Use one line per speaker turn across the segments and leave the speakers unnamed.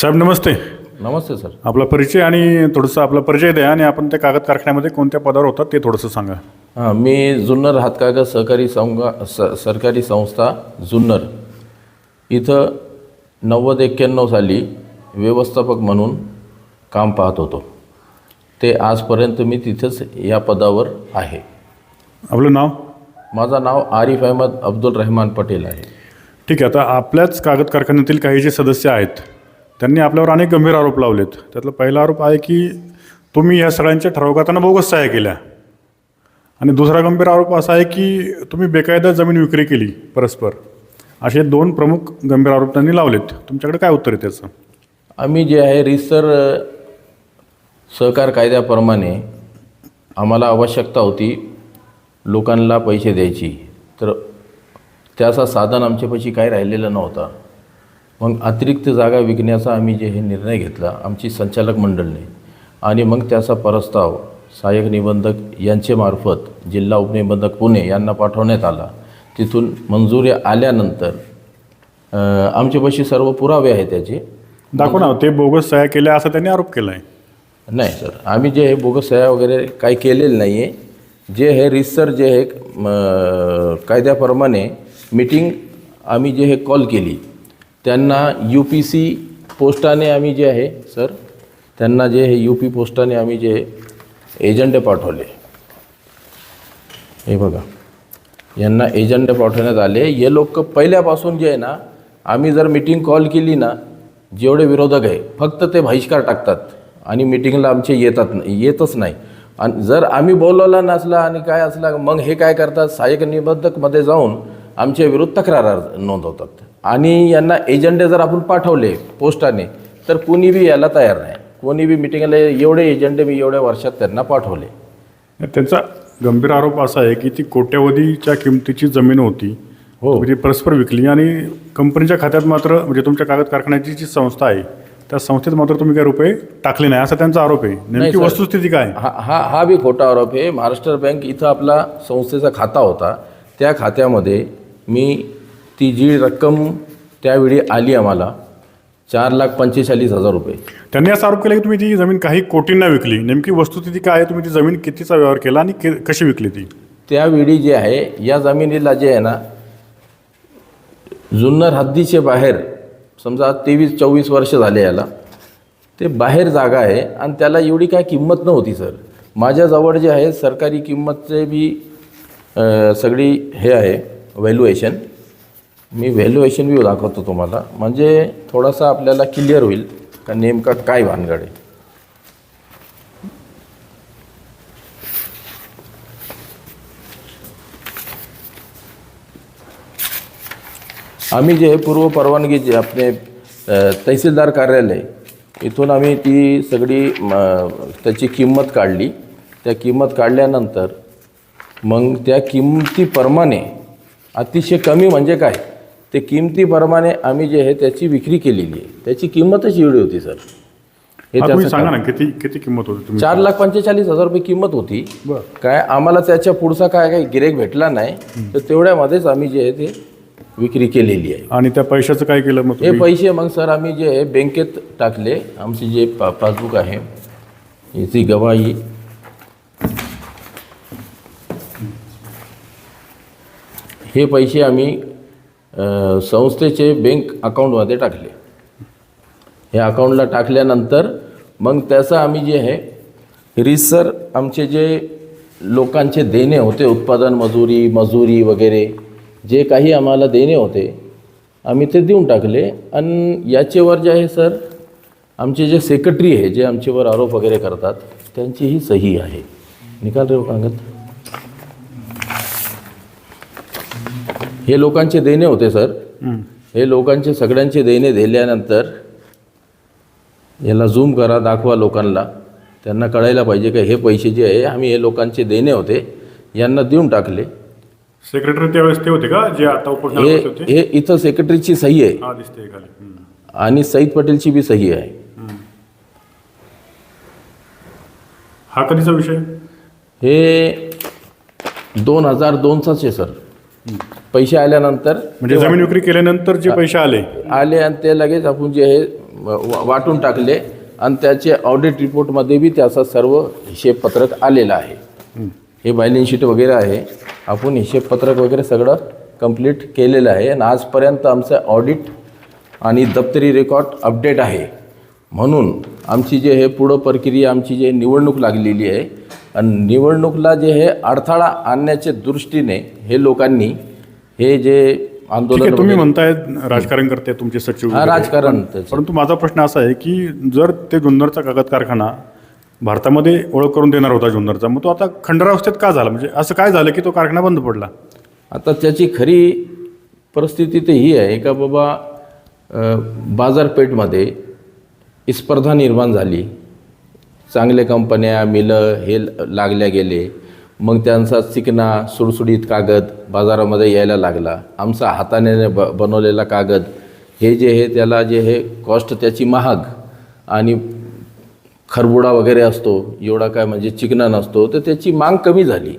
साहेब नमस्ते.
नमस्ते sir.
आपला परिचय आणि थोडंसं आपला परिचय द्या आणि आपण त्या कागद कारखान्यामध्ये कोणत्या पदावर होतात ते थोडंसं सांगा.
हां मी जुन्नर हातकागद सहकारी संघ स सरकारी संस्था जुन्नर. इथं नव्वद एक्क्याण्णव साली व्यवस्थापक म्हणून काम पाहत होतो. ते आजपर्यंत मी तिथंच या पदावर आहे.
आपलं नाव?
माझं नाव आरिफ अहमद अब्दुल रहमान पटेल आहे.
ठीक आहे आता आपल्याच कागद कारखान्यातील काही जे सदस्य आहेत त्यांनी आपल्यावर अनेक गंभीर आरोप लावलेत. त्यातला पहिला आरोप आहे की तुम्ही या सगळ्यांच्या ठराव करताना बोगस सहाय्य केल्या. आणि दुसरा गंभीर आरोप असा आहे की तुम्ही बेकायदा जमीन विक्री केली परस्पर. असे दोन प्रमुख गंभीर आरोप त्यांनी लावलेत. तुमच्याकडे काय उत्तर आहे त्याचं?
आम्ही जे आहे रिसर सहकार कायद्याप्रमाणे आम्हाला आवश्यकता होती लोकांना पैसे द्यायची. तर त्याचा साधन आमच्यापाशी काही राहिलेलं नव्हता. मग अतिरिक्त जागा विकण्याचा आम्ही जे हे निर्णय घेतला आमची संचालक मंडळने. आणि मग त्याचा प्रस्ताव सहाय्यक निबंधक यांचे मार्फत जिल्हा उपनिबंधक पुणे यांना पाठवण्यात आला. तिथून मंजुरी आल्यानंतर आमच्यापाशी सर्व पुरावे आहे त्याचे
दाखव ना ते बोगस सहाय्य केल्या असा त्यांनी आरोप केला आहे
नाही सर आम्ही जे हे बोगस सह्या वगैरे काही केलेलं नाही आहे जे हे रिसर जे हे कायद्याप्रमाणे मीटिंग आम्ही जे हे कॉल केली त्यांना यू पी सी पोस्टाने आम्ही जे आहे सर त्यांना जे हे यू पी पोस्टाने आम्ही जे एजंडे पाठवले. हे बघा यांना एजंडे पाठवण्यात आले. हे लोक पहिल्यापासून जे आहे ना आम्ही जर मीटिंग कॉल केली ना जेवढे विरोधक आहे फक्त ते बहिष्कार टाकतात आणि मिटिंगला आमचे येतात येतच नाही. आणि जर आम्ही बोलवला नसला आणि काय असला मग हे काय करतात? सहाय्यक निबंधकमध्ये जाऊन आमच्या विरुद्ध तक्रार नोंदवतात. आणि यांना एजंडे जर आपण पाठवले पोस्टाने तर कुणी बी यायला तयार नाही. कोणी बी मिटिंगला एवढे एजंडे मी एवढ्या वर्षात त्यांना पाठवले.
त्यांचा गंभीर आरोप असा आहे की ती कोट्यवधीच्या किमतीची जमीन होती
हो.
ती परस्पर विकली. आणि कंपनीच्या खात्यात मात्र म्हणजे तुमच्या कागद कारखान्याची जी संस्था आहे त्या संस्थेत मात्र तुम्ही काही रुपये टाकले नाही. असा त्यांचा आरोप आहे. नेमकी. वस्तुस्थिती काय?
हा हा हा बी खोटा आरोप आहे. महाराष्ट्र बँक इथं आपला संस्थेचा खाता होता. त्या खात्यामध्ये मी ती जी रक्कम त्यावेळी आली आम्हाला चार लाख पंचेचाळीस हजार रुपये.
त्यांनी असा आरोप केला की तुम्ही ती जमीन काही कोटींना विकली नेमकी वस्तुस्थिती काय आहे? तुम्ही ती जमीन कितीचा व्यवहार केला आणि के- कशी विकली ती?
त्यावेळी जे आहे या जमिनीला जे आहे ना जुन्नर हद्दीचे बाहेर समजा तेवीस चोवीस वर्ष झाले याला ते बाहेर जागा आहे आणि त्याला एवढी काय किंमत नव्हती सर. माझ्याजवळ जे आहे सरकारी किंमतचे बी सगळी हे आहे व्हॅल्युएशन मी व्हॅल्युएशन व्ह्यू दाखवतो तुम्हाला. म्हणजे थोडासा आपल्याला क्लिअर होईल का नेमका काय भानगड आहे. आम्ही जे पूर्व परवानगी जे आपले तहसीलदार कार्यालय इथून आम्ही ती सगळी त्याची किंमत काढली. त्या किंमत काढल्यानंतर मग त्या किंमतीप्रमाणे अतिशय कमी म्हणजे काय? ते किंमतीप्रमाणे आम्ही जे आहे त्याची विक्री केलेली आहे. त्याची किंमतच एवढी होती सर. हे त्याचं
सांगा. ना किती किती किंमत होती तुम्ही
चार लाख पंचेचाळीस हजार रुपये किंमत होती.
बरं.
काय आम्हाला त्याच्या पुढचा काय काही गिरेक भेटला नाही तर तेवढ्यामध्येच आम्ही जे आहे ते विक्री केलेली आहे.
आणि त्या पैशाचं काय केलं मग
हे
तुम्ही?
पैसे मग सर आम्ही जे आहे बँकेत टाकले. आमची जे पा पासबुक आहे याची गवाही. हे पैसे आम्ही संस्थेचे बँक अकाउंटमध्ये टाकले. हे अकाउंटला टाकल्यानंतर मग त्याचं आम्ही जे आहे रिसर आमचे जे लोकांचे देणे होते उत्पादन मजुरी मजुरी वगैरे जे काही आम्हाला देणे होते आम्ही ते देऊन टाकले. आणि याचेवर जे आहे सर आमचे जे सेक्रेटरी आहे जे आमच्यावर आरोप वगैरे करतात त्यांची ही सही आहे. निकाल रे सांगत कागद हे लोकांचे देणे होते सर.
हं.
लोकांचे सगळ्यांचे देणे दिल्यानंतर याला झूम करा दाखवा लोकांना. त्यांना कळायला पाहिजे का हे पैसे जे आहे आम्ही हे लोकांचे देणे होते यांना देऊन टाकले.
सेक्रेटरी त्यावेळेस ते होते का जे आता
हे हे इथं सेक्रेटरीची सही आहे. आणि सईद पटेलची बी सही आहे.
हा कधीचा विषय?
हे दोन हजार दोनचाच आहे सर. पैसे आल्यानंतर
म्हणजे जमीन विक्री केल्यानंतर जे पैसे आले.
आले आणि ते लगेच आपण जे हे वा- वाटून टाकले आणि त्याचे ऑडिट रिपोर्टमध्ये बी त्याचा सर्व हिशेबपत्रक आलेलं आहे. हे बॅलन्स शीट वगैरे आहे. आपण हिशेबपत्रक वगैरे सगळं कंप्लीट केलेलं आहे. आणि आजपर्यंत आमचं ऑडिट आणि दप्तरी रेकॉर्ड अपडेट आहे. म्हणून आमची जे हे पुढं प्रक्रिया आमची जे निवडणूक लागलेली आहे आणि निवडणूकला जे हे अडथळा आणण्याच्या दृष्टीने हे लोकांनी हे जे आंदोलन
तुम्ही म्हणताय राजकारण करते तुमचे सचिव
हा. राजकारण.
परंतु माझा प्रश्न असा आहे की जर ते जुन्नरचा कागद कारखाना भारतामध्ये ओळख करून देणार होता जुन्नरचा मग तो आता खंडरावस्थेत का झाला म्हणजे असं काय झालं की तो कारखाना बंद पडला
आता त्याची खरी परिस्थिती तर ही आहे का बाबा बाजारपेठमध्ये स्पर्धा निर्माण झाली चांगल्या कंपन्या मिलं हे लागल्या गेले. मग त्यांचा चिकना सुडसुडीत कागद बाजारामध्ये यायला लागला. आमचा हाताने ब बनवलेला कागद हे जे हे त्याला जे हे कॉस्ट त्याची महाग आणि खरबुडा वगैरे असतो एवढा काय म्हणजे चिकना नसतो तर त्याची मांग कमी झाली.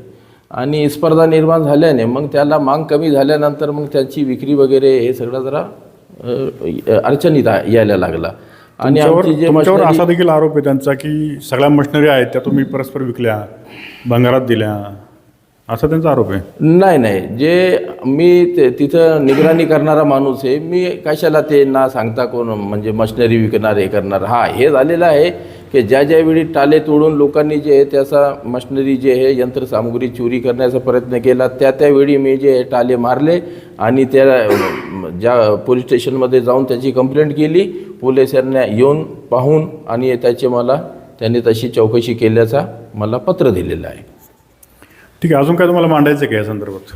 आणि स्पर्धा निर्माण झाल्याने मग त्याला मांग कमी झाल्यानंतर मग त्याची विक्री वगैरे हे सगळं जरा अडचणीत यायला लागला. आणि
तुमच्यावर
आमची जे
तुमच्यावर
machinery-
असा देखील आरोप आहे त्यांचा की सगळ्या मशिनरी आहेत त्या तुम्ही परस्पर विकल्या भंगारात दिल्या. असा त्यांचा आरोप आहे?
नाही नाही. जे मी ते तिथं निगराणी करणारा माणूस आहे मी कशाला ते ना सांगता कोण म्हणजे मशिनरी विकणार हे करणार? हा हे झालेलं आहे. की ज्या ज्यावेळी टाले तोडून लोकांनी जे आहे त्याचा मशनरी जे आहे यंत्रसामुग्री चोरी करण्याचा प्रयत्न केला त्या त्यावेळी मी जे टाले मारले आणि त्या ज्या पोलीस स्टेशनमध्ये जाऊन त्याची कंप्लेंट केली पोलिसांना येऊन पाहून आणि त्याचे मला त्यांनी तशी चौकशी केल्याचा मला पत्र दिलेलं आहे.
ठीक आहे अजून काय तुम्हाला मांडायचं आहे का या संदर्भात?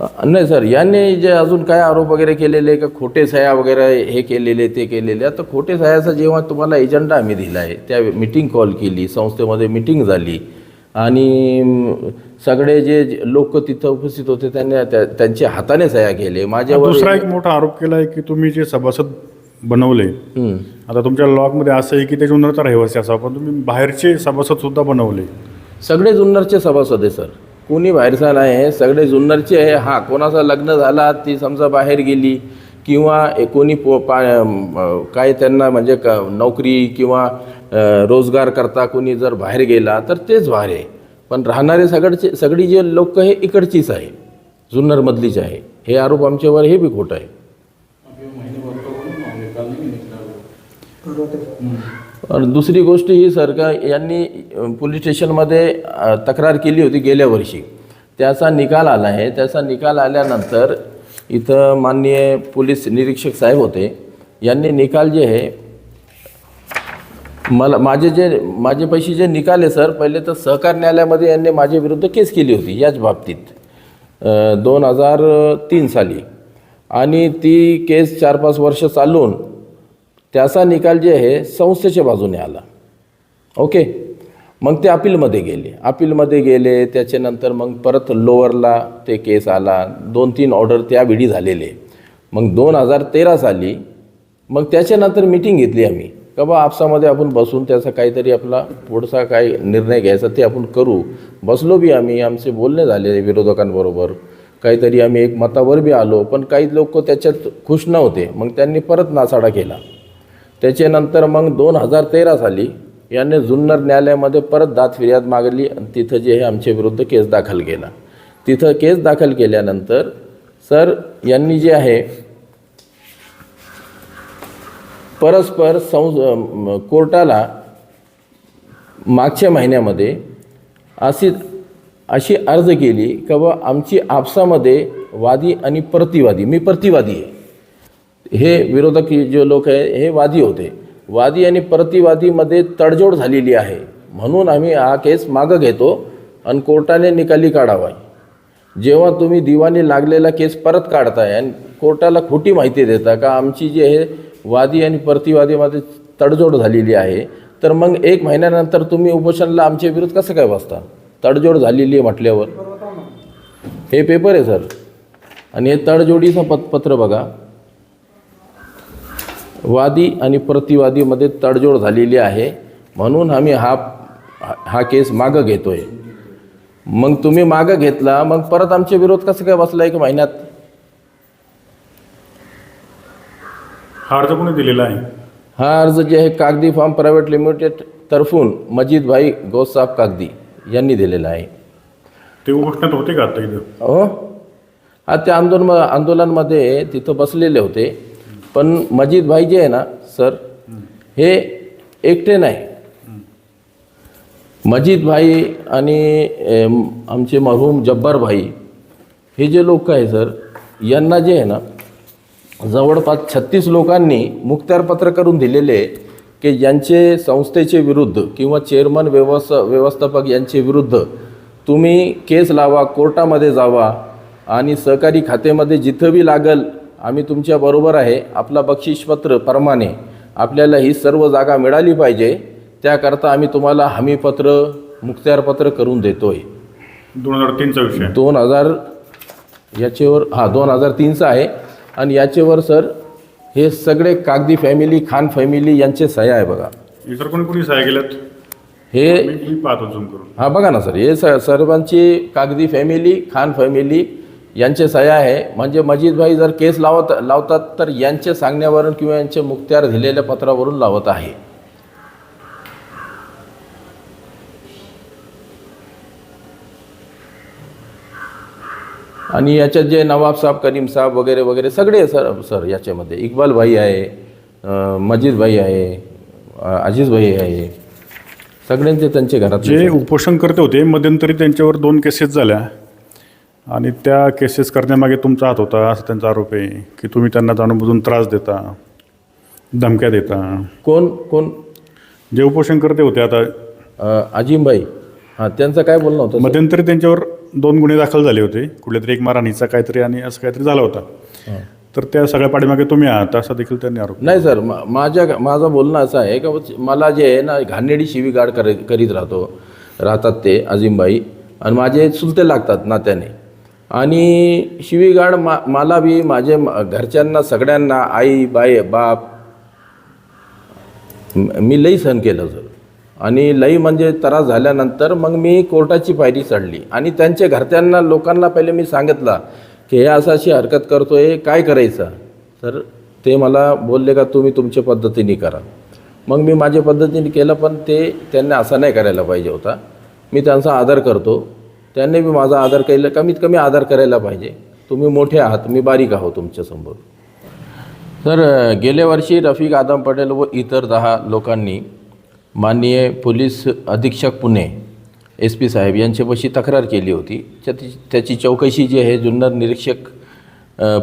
नाही सर यांनी जे अजून काय आरोप वगैरे केलेले का खोटे सह्या वगैरे हे केलेले ते केलेले आता खोटे सह्याचा जेव्हा तुम्हाला एजंडा आम्ही दिला आहे त्या मिटिंग कॉल केली संस्थेमध्ये मिटिंग झाली आणि सगळे जे लोक तिथं उपस्थित होते त्यांनी त्या- त्यांच्या हाताने सह्या केले. माझ्यावर
दुसरा एक मोठा आरोप केला आहे की तुम्ही जे सभासद बनवले. आता तुमच्या लॉकमध्ये असं आहे की ते जुन्नरचा रहिवासी असावा पण तुम्ही बाहेरचे सभासद सुद्धा बनवले.
सगळे जुन्नरचे सभासद आहे सर. कोणी बाहेरचा नाही आहे सगळे जुन्नरचे आहे. हां कोणाचं लग्न झाला ती समजा बाहेर गेली किंवा कोणी पो पा काय त्यांना म्हणजे क नोकरी किंवा रोजगार करता कोणी जर बाहेर गेला तर तेच बाहेर आहे. पण राहणारे सगळचे सगळी जे लोक हे इकडचीच आहे. जुन्नरमधलीच आहे. हे आरोप आमच्यावर हे बी खोटं आहे. दुसरी गोष्ट ही सर का यांनी पोलीस स्टेशनमध्ये तक्रार केली होती गेल्या वर्षी. त्याचा निकाल आला आहे. त्याचा निकाल आल्यानंतर इथं माननीय पोलीस निरीक्षक साहेब होते. यांनी निकाल जे आहे मला माझे जे माझे पैसे जे निकाल आहे सर पहिले तर सहकार न्यायालयामध्ये यांनी माझ्या विरुद्ध केस केली होती याच बाबतीत. दोन हजार तीन साली. आणि ती केस चार पाच वर्ष चालून त्याचा निकाल जे आहे संस्थेच्या बाजूने आला. ओके? मग ते अपीलमध्ये गेले. अपीलमध्ये गेले त्याच्यानंतर मग परत लोअरला ते केस आला. दोन तीन ऑर्डर त्यावेळी झालेले. मग दोन हजार तेरा साली मग त्याच्यानंतर मिटिंग घेतली आम्ही. का बा आपसामध्ये आपण बसून त्याचा काहीतरी आपला पुढचा काय निर्णय घ्यायचा ते आपण करू. बसलो बी आम्ही. आमचे बोलणे झाले विरोधकांबरोबर. काहीतरी आम्ही एक मतावर बी आलो. पण काही लोक त्याच्यात खुश नव्हते. मग त्यांनी परत नासाडा केला. त्याच्यानंतर मग दोन हजार तेरा साली याने जुन्नर न्यायालयामध्ये परत दाद फिर्याद मागली आणि तिथं जे आहे आमच्या विरुद्ध केस दाखल केला. तिथं केस दाखल केल्यानंतर सर यांनी जे आहे परस्पर संस कोर्टाला मागच्या महिन्यामध्ये अशी अशी अर्ज केली का बा आमची आपसामध्ये वादी आणि प्रतिवादी मी प्रतिवादी आहे. हे विरोधक जे लोक आहे हे वादी होते. वादी आणि प्रतिवादीमध्ये तडजोड झालेली आहे. म्हणून आम्ही हा केस मागं घेतो आणि कोर्टाने निकाली काढावा जेव्हा तुम्ही दिवाणी लागलेला केस परत काढताय आणि कोर्टाला खोटी माहिती देता का आमची जी आहे वादी आणि प्रतिवादीमध्ये तडजोड झालेली आहे तर मग एक महिन्यानंतर तुम्ही उपोषणला आमच्या विरोध कसं काय बसता? तडजोड झालेली आहे म्हटल्यावर. हे पेपर आहे सर. आणि हे तडजोडीचं पत पत्र बघा. वादी आणि प्रतिवादीमध्ये तडजोड झालेली आहे. म्हणून आम्ही हा हा केस मागं घेतोय. मग तुम्ही मागं घेतला मग परत आमचे विरोध कसं काय बसला एक महिन्यात?
हा अर्ज कोणी दिलेला आहे?
हा अर्ज जे आहे कागदी फार्म प्रायव्हेट लिमिटेड तर्फून मजीदभाई गौसाब कागदी यांनी दिलेला आहे.
ते उपोषणात होते का आता इथं?
हो हा त्या आंदोलन आंदोलनमध्ये तिथं बसलेले होते. पण मजीदभाई जे आहे ना सर हे एकटे नाही. मजीदभाई आणि आमचे मरहूम जब्बार भाई हे जे लोक आहे सर यांना जे आहे ना जवळपास छत्तीस लोकांनी मुख्तारपत्र करून दिलेले आहे की यांचे संस्थेचे विरुद्ध किंवा चेअरमन व्यवस व्यवस्थापक यांचे विरुद्ध तुम्ही केस लावा कोर्टामध्ये जावा आणि सहकारी खात्यामध्ये जिथं बी लागल आम्ही तुमच्याबरोबर आहे. आपला बक्षीसपत्र प्रमाणे आपल्याला ही सर्व जागा मिळाली पाहिजे. त्याकरता आम्ही तुम्हाला हमीपत्र मुक्त्यारपत्र करून देतोय.
दोन हजार तीनचा विषय. आहे.
दोन हजार याच्यावर हा दोन हजार तीनचा आहे. आणि याच्यावर सर हे सगळे कागदी फॅमिली खान फॅमिली यांचे सह्या आहे बघा.
इतर कोणी कोणी सहाय्य केल्यात?
हे
पाहतो झूम करून.
हा बघा ना सर. हे स सर्वांची कागदी फॅमिली खान फॅमिली यांचे सह्या आहे. म्हणजे मजीदभाई जर केस लावत लावतात तर यांच्या सांगण्यावरून किंवा यांच्या मुक्त्यार दिलेल्या पत्रावरून लावत आहे. आणि याच्यात जे नवाब साहेब करीम साहेब वगैरे वगैरे सगळे सर सर याच्यामध्ये इक्बाल भाई आहे मजीद भाई आहे अजीज भाई आहे. सगळ्यांचे त्यांचे घरात
जे उपोषण करते होते मध्यंतरी त्यांच्यावर दोन केसेस झाल्या. आणि त्या केसेस करण्यामागे तुमचा हात होता असा त्यांचा आरोप आहे की तुम्ही त्यांना जाणूनबुजून त्रास देता धमक्या देता.
कोण कोण?
जे उपोषण करते होते आता.
अं, अजिमभाई हां त्यांचं काय बोलणं होतं सर?
मध्यंतरी त्यांच्यावर दोन गुन्हे दाखल झाले होते कुठल्या तरी एक मारहाणीचा काहीतरी आणि असं काहीतरी झाला होता. तर त्या सगळ्या पाठीमागे तुम्ही आहात असा देखील त्यांनी आरोप
नाही सर मा- माझ्या माझं बोलणं असं आहे का मला जे आहे ना घाणेडी शिवीगाळ करीत करीत राहतो राहतात ते अजिमबाई आणि माझे चुलते लागतात नात्याने. आणि शिवीगाड मा मला बी माझे म- घरच्यांना सगळ्यांना आई बाई बाप मी लई सहन केलं सर आणि लई म्हणजे त्रास झाल्यानंतर मग मी कोर्टाची पायरी चढली. आणि त्यांच्या घरच्यांना लोकांना पहिले मी सांगितलं की हे असं अशी हरकत करतो आहे काय करायचं? तर ते मला बोलले का तुम्ही तुमच्या पद्धतीने करा. मग मी माझ्या पद्धतीने केलं पण ते त्यांना असं नाही करायला पाहिजे होता. मी त्यांचा आदर करतो. त्यांनी बी माझा आदर केला कमीत कमी आदर करायला पाहिजे. तुम्ही मोठे आहात मी बारीक आहो तुमच्यासमोर तर गेल्या वर्षी रफिक आदम पटेल व इतर दहा लोकांनी माननीय पोलीस अधीक्षक पुणे एस पी साहेब यांच्यापाशी तक्रार केली होती. त्याची त्याची चौकशी जी आहे जुन्नर निरीक्षक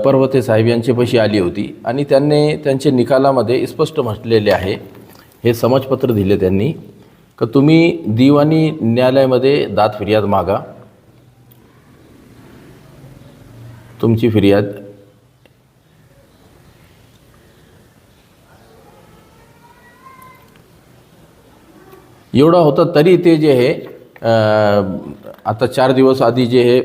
पर्वते साहेब यांच्यापाशी आली होती आणि त्यांनी त्यांच्या निकालामध्ये स्पष्ट म्हटलेले आहे. हे समजपत्र दिले त्यांनी. का तुम्ही दिवाणी न्यायालयामध्ये दाद फिर्याद मागा. तुमची फिर्याद. एवढं होतं तरी ते जे हे आता चार दिवस आधी जे हे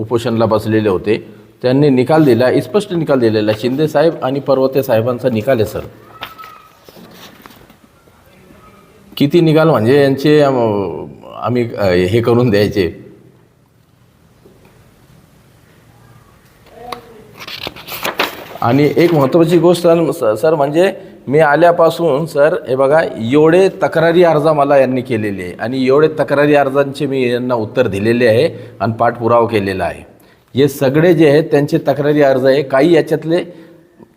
उपोषणला बसलेले होते त्यांनी निकाल दिला स्पष्ट निकाल दिलेला. आहे. शिंदे साहेब आणि पर्वते साहेबांचा निकाल आहे सर. किती निकाल म्हणजे यांचे आम्ही हे करून द्यायचे. आणि एक महत्त्वाची गोष्ट सर सर म्हणजे मी आल्यापासून सर हे बघा एवढे तक्रारी अर्ज मला यांनी केलेले आहे आणि एवढे तक्रारी अर्जांचे मी यांना उत्तर दिलेले आहे आणि पाठपुरावा केलेला आहे. हे सगळे जे आहेत त्यांचे तक्रारी अर्ज आहे. काही याच्यातले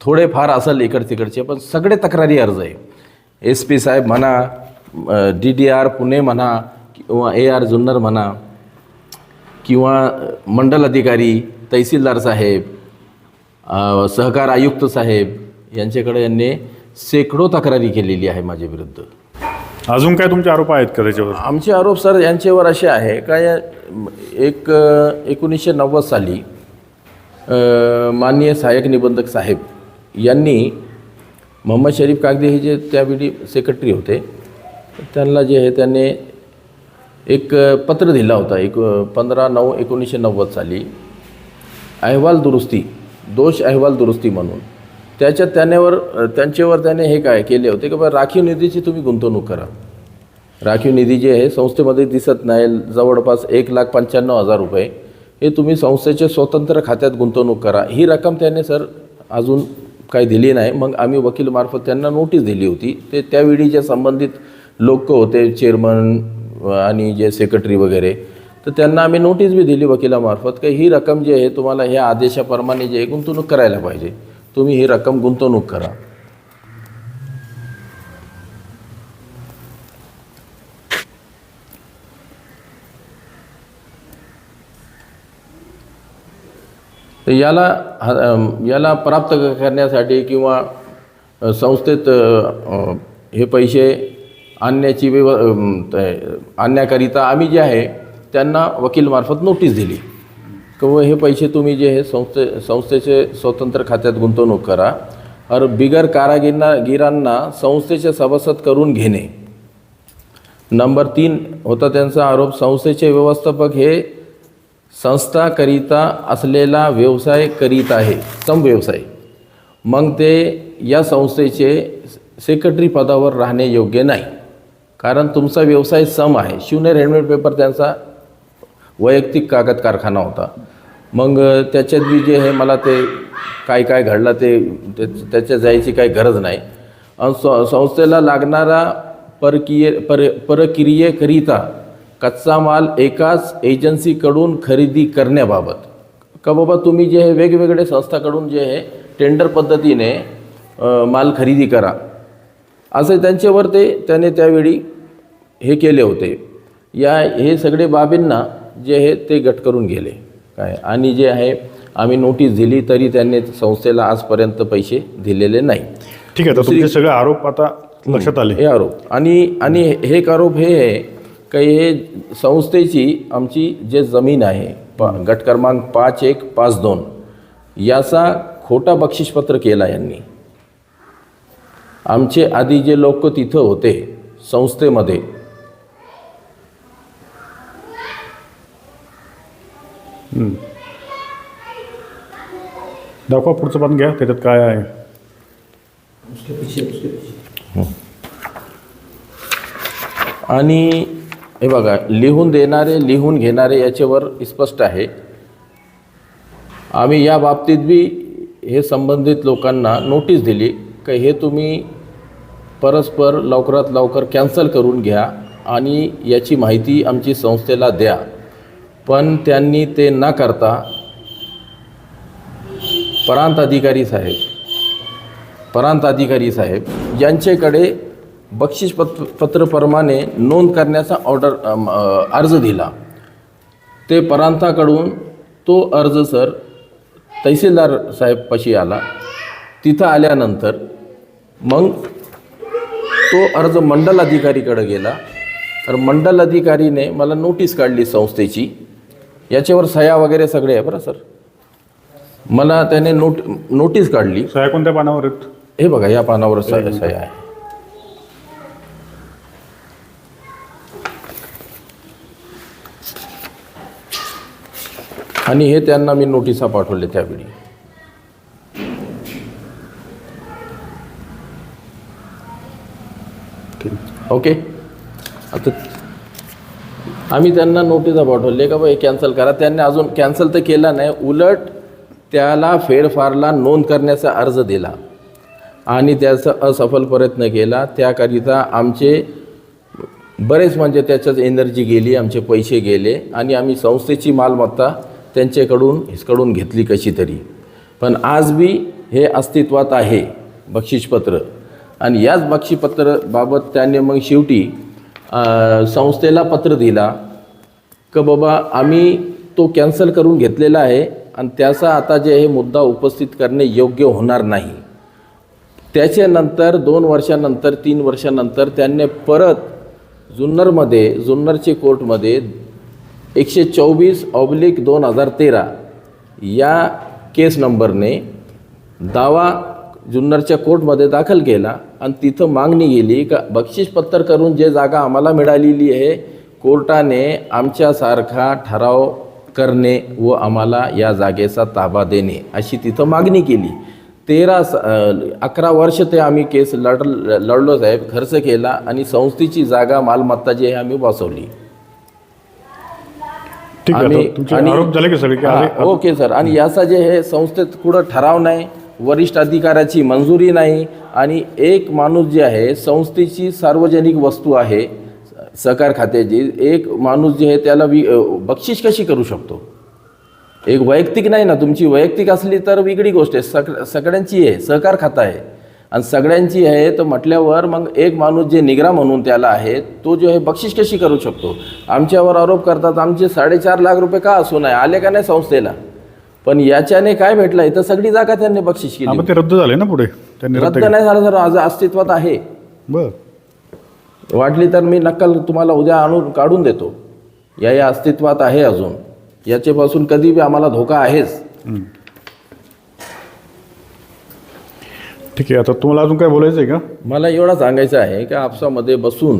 थोडेफार असेल इकड तिकडचे पण सगळे तक्रारी अर्ज आहे. एस पी साहेब म्हणा डी डी आर पुणे म्हणा किंवा ए आर जुन्नर म्हणा किंवा मंडल अधिकारी तहसीलदार साहेब सहकार आयुक्त साहेब यांच्याकडे यांनी शेकडो तक्रारी केलेली आहे माझ्या विरुद्ध.
अजून काय तुमचे आरोप आहेत का त्याच्यावर?
आमचे आरोप सर यांच्यावर असे आहे का या एक एकोणीसशे नव्वद साली माननीय सहाय्यक निबंधक साहेब यांनी मोहम्मद शरीफ कागदी हे जे त्यावेळी सेक्रेटरी होते त्यांना जे आहे त्यांनी एक पत्र दिला होता एक पंधरा नऊ एकोणीसशे नव्वद साली अहवाल दुरुस्ती दोष अहवाल दुरुस्ती म्हणून. त्याच्यात त्यानेवर त्यांच्यावर त्याने हे काय केले होते की बा राखीव निधीची तुम्ही गुंतवणूक करा. राखीव निधी जे आहे संस्थेमध्ये दिसत नाही. जवळपास एक लाख पंच्याण्णव हजार रुपये. हे तुम्ही संस्थेच्या स्वतंत्र खात्यात गुंतवणूक करा. ही रक्कम त्याने सर अजून काही दिली नाही. मग आम्ही वकीलमार्फत त्यांना नोटीस दिली होती. ते त्यावेळी जे संबंधित लोक होते चेअरमन आणि जे सेक्रेटरी वगैरे तर त्यांना आम्ही नोटीस बी दिली वकिलामार्फत की ही रक्कम जी आहे तुम्हाला ह्या आदेशाप्रमाणे जे आहे गुंतवणूक करायला पाहिजे. तुम्ही ही रक्कम गुंतवणूक करा. तर याला याला प्राप्त करण्यासाठी किंवा संस्थेत हे पैसे आणण्याची व्यव आणण्याकरिता आम्ही जे आहे त्यांना वकीलमार्फत नोटीस दिली. किंवा हे पैसे तुम्ही जे हे संस्थे संस्थेचे स्वतंत्र खात्यात गुंतवणूक करा. और बिगर कारागिरांना गिरांना संस्थेचे सभासद करून घेणे. नंबर तीन होता त्यांचा आरोप संस्थेचे व्यवस्थापक हे संस्थाकरिता असलेला व्यवसाय करीत आहे सम व्यवसाय मग ते या संस्थेचे सेक्रेटरी पदावर राहणे योग्य नाही. कारण तुमचा व्यवसाय सम आहे. शिवनेर हेल्मेट पेपर त्यांचा वैयक्तिक कागद कारखाना होता. मग त्याच्यात बी जे हे मला ते काय काय घडलं ते त्याच्या जायची काही गरज नाही. आणि स- संस्थेला लागणारा परकीय पर परक्रियेकरिता कच्चा माल एकाच एजन्सीकडून खरेदी करण्याबाबत. का बाबा तुम्ही जे हे वेगवेगळे संस्थाकडून जे हे टेंडर पद्धतीने माल खरेदी करा. असे त्यांच्यावर ते त्याने त्यावेळी हे केले होते. या हे सगळे बाबींना जे आहे ते गट करून गेले. काय? आणि जे आहे आम्ही नोटीस दिली तरी त्यांनी संस्थेला आजपर्यंत पैसे दिलेले नाही.
ठीक आहे तर तुमचे सगळे आरोप आता लक्षात आले.
हे आरोप. आणि आणि हे एक आरोप हे आहे की हे संस्थेची आमची जे जमीन आहे प गट क्रमांक पाच एक पाच दोन याचा खोटा बक्षीसपत्र केला यांनी. आमचे आधी जे लोक तिथं होते संस्थेमध्ये
दाखवा पुढचं पण घ्या त्याच्यात काय आहे.
आणि हे बघा लिहून देणारे लिहून घेणारे याच्यावर स्पष्ट आहे. आम्ही या बाबतीत बी हे संबंधित लोकांना नोटीस दिली की हे तुम्ही परस्पर लवकरात लवकर कॅन्सल करून घ्या आणि याची माहिती आमची संस्थेला द्या. पण त्यांनी ते न करता प्रांत अधिकारी साहेब प्रांत अधिकारी साहेब यांच्याकडे बक्षीसपत्र पत्रप्रमाणे नोंद करण्याचा ऑर्डर अर्ज दिला. ते प्रांताकडून तो अर्ज सर तहसीलदार साहेबपाशी आला. तिथं आल्यानंतर मग तो अर्ज मंडल अधिकारीकडे गेला. तर मंडल अधिकारीने मला नोटीस काढली संस्थेची. याच्यावर सह्या वगैरे सगळे आहे बरं सर? मला त्याने नोट नोटीस काढली.
सह्या कोणत्या पानावर आहेत?
हे बघा या पानावर सह्या सह्या आहे. आणि हे त्यांना मी नोटिसा पाठवले त्यावेळी ओके? आता आम्ही त्यांना नोटिसा पाठवले. का बाई हे कॅन्सल करा. त्यांनी अजून कॅन्सल तर केला नाही. उलट त्याला फेरफारला नोंद करण्याचा अर्ज दिला. आणि त्याचा असफल प्रयत्न केला. त्याकरिता आमचे बरेच म्हणजे त्याच्यात एनर्जी गेली आमचे पैसे गेले आणि आम्ही संस्थेची मालमत्ता त्यांच्याकडून हिसकडून घेतली कशी तरी. पण आज बी हे अस्तित्वात आहे बक्षीसपत्र. आणि याच बक्षीपत्राबाबत त्याने मग शेवटी संस्थेला पत्र दिला का बाबा आम्ही तो कॅन्सल करून घेतलेला आहे आणि त्याचा आता जे हे मुद्दा उपस्थित करणे योग्य होणार नाही. त्याच्यानंतर दोन वर्षानंतर तीन वर्षानंतर त्यांनी परत जुन्नरमध्ये जुन्नरचे कोर्टमध्ये एकशे चोवीस ऑब्लिक दोन हजार तेरा या केस नंबरने दावा जुन्नरच्या कोर्टमध्ये दाखल केला आणि तिथं मागणी गेली का बक्षीसपत्र करून जे जागा आम्हाला मिळालेली आहे कोर्टाने आमच्यासारखा ठराव करणे व आम्हाला या जागेचा ताबा देणे अशी तिथं मागणी केली. तेरा अकरा वर्ष ते आम्ही केस लढ लढलो साहेब खर्च केला आणि संस्थेची जागा मालमत्ता जी आहे आम्ही बसवली. आम्ही- ओके सर. आणि याचा जे हे संस्थेत कुठं ठराव नाही वरिष्ठ अधिकाऱ्याची मंजुरी नाही आणि एक माणूस जे आहे संस्थेची सार्वजनिक वस्तू आहे सहकार खात्याची एक माणूस जे आहे त्याला वि बक्षीस कशी करू शकतो? एक वैयक्तिक नाही ना तुमची वैयक्तिक असली तर वेगळी गोष्ट आहे. सग सगळ्यांची आहे सहकार खाता आहे. आणि सगळ्यांची आहे तर म्हटल्यावर मग एक माणूस जे निग्रा म्हणून त्याला आहे तो जो आहे बक्षीस कशी करू शकतो? आमच्यावर आरोप करतात आमचे साडेचार लाख रुपये का असू नाही आले का नाही संस्थेला? पण याच्याने काय भेटलं? इथं सगळी जागा त्यांनी बक्षीस केली
ते रद्द झाले ना पुढे? त्यांनी रद्द
नाही झालं सर. आज अस्तित्वात आहे.
बर.
वाटली तर मी नक्कल तुम्हाला उद्या आणून काढून देतो. या या अस्तित्वात आहे अजून. याच्यापासून कधी बी आम्हाला धोका आहेच.
ठीक आहे आता तुम्हाला अजून काय बोलायचं आहे का?
मला एवढं सांगायचं आहे की आपसामध्ये बसून.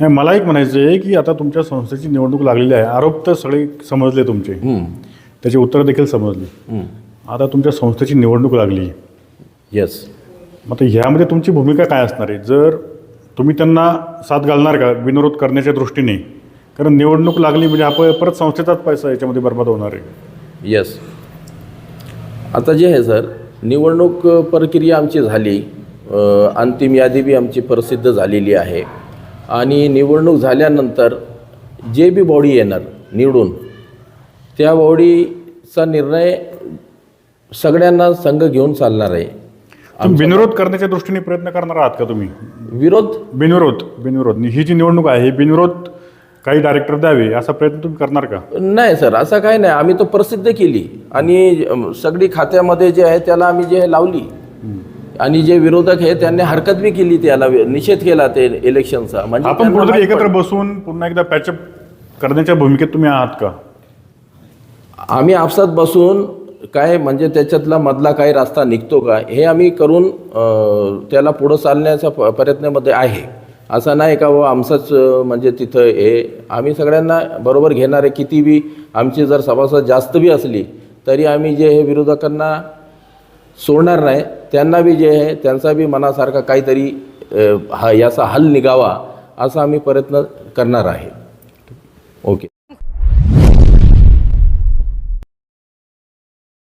नाही मला एक म्हणायचं आहे की आता तुमच्या संस्थेची निवडणूक लागलेली आहे. आरोप तर सगळे समजले तुमचे.
हं,
त्याची उत्तरं देखील समजली. आता तुमच्या संस्थेची निवडणूक लागली.
येस
मग आता ह्यामध्ये तुमची भूमिका काय असणार आहे? जर तुम्ही त्यांना साथ घालणार का बिनविरोध करण्याच्या दृष्टीने? कारण निवडणूक लागली म्हणजे आपण परत संस्थेचाच पैसा याच्यामध्ये बर्बाद होणार आहे.
येस आता जे आहे सर निवडणूक प्रक्रिया आमची झाली. अंतिम यादी बी आमची प्रसिद्ध झालेली आहे. आणि निवडणूक झाल्यानंतर जे बी बॉडी येणार निवडून त्या बॉडीचा निर्णय सगळ्यांना संघ घेऊन चालणार आहे.
बिनविरोध करण्याच्या दृष्टीने प्रयत्न करणार आहात का तुम्ही?
विरोध?
बिनविरोध बिनविरोध. ही जी निवडणूक आहे ही बिनविरोध काही डायरेक्टर द्यावे असा प्रयत्न तुम्ही करणार का?
नाही सर असं काही नाही. आम्ही तो प्रसिद्ध केली. आणि सगळी खात्यामध्ये जे आहे त्याला आम्ही जे लावली. आणि जे विरोधक आहे त्यांनी हरकत बी केली त्याला निषेध केला ते इलेक्शनचा म्हणजे
आपण एकत्र बसून पुन्हा एकदा पॅचअप करण्याच्या भूमिकेत तुम्ही आहात का?
आम्ही आपसात बसून काय म्हणजे त्याच्यातला मधला काही रस्ता निघतो का हे आम्ही करून त्याला पुढं चालण्याचा प- प्रयत्नामध्ये आहे. असं नाही का व आमचंच म्हणजे तिथं हे आम्ही सगळ्यांना बरोबर घेणारे किती बी आमची जर सभासद जास्त बी असली तरी आम्ही जे हे विरोधकांना सोडणार नाही. त्यांना बी जे आहे त्यांचा बी मनासारखा काहीतरी हा याचा हल निघावा असा आम्ही प्रयत्न करणार आहे.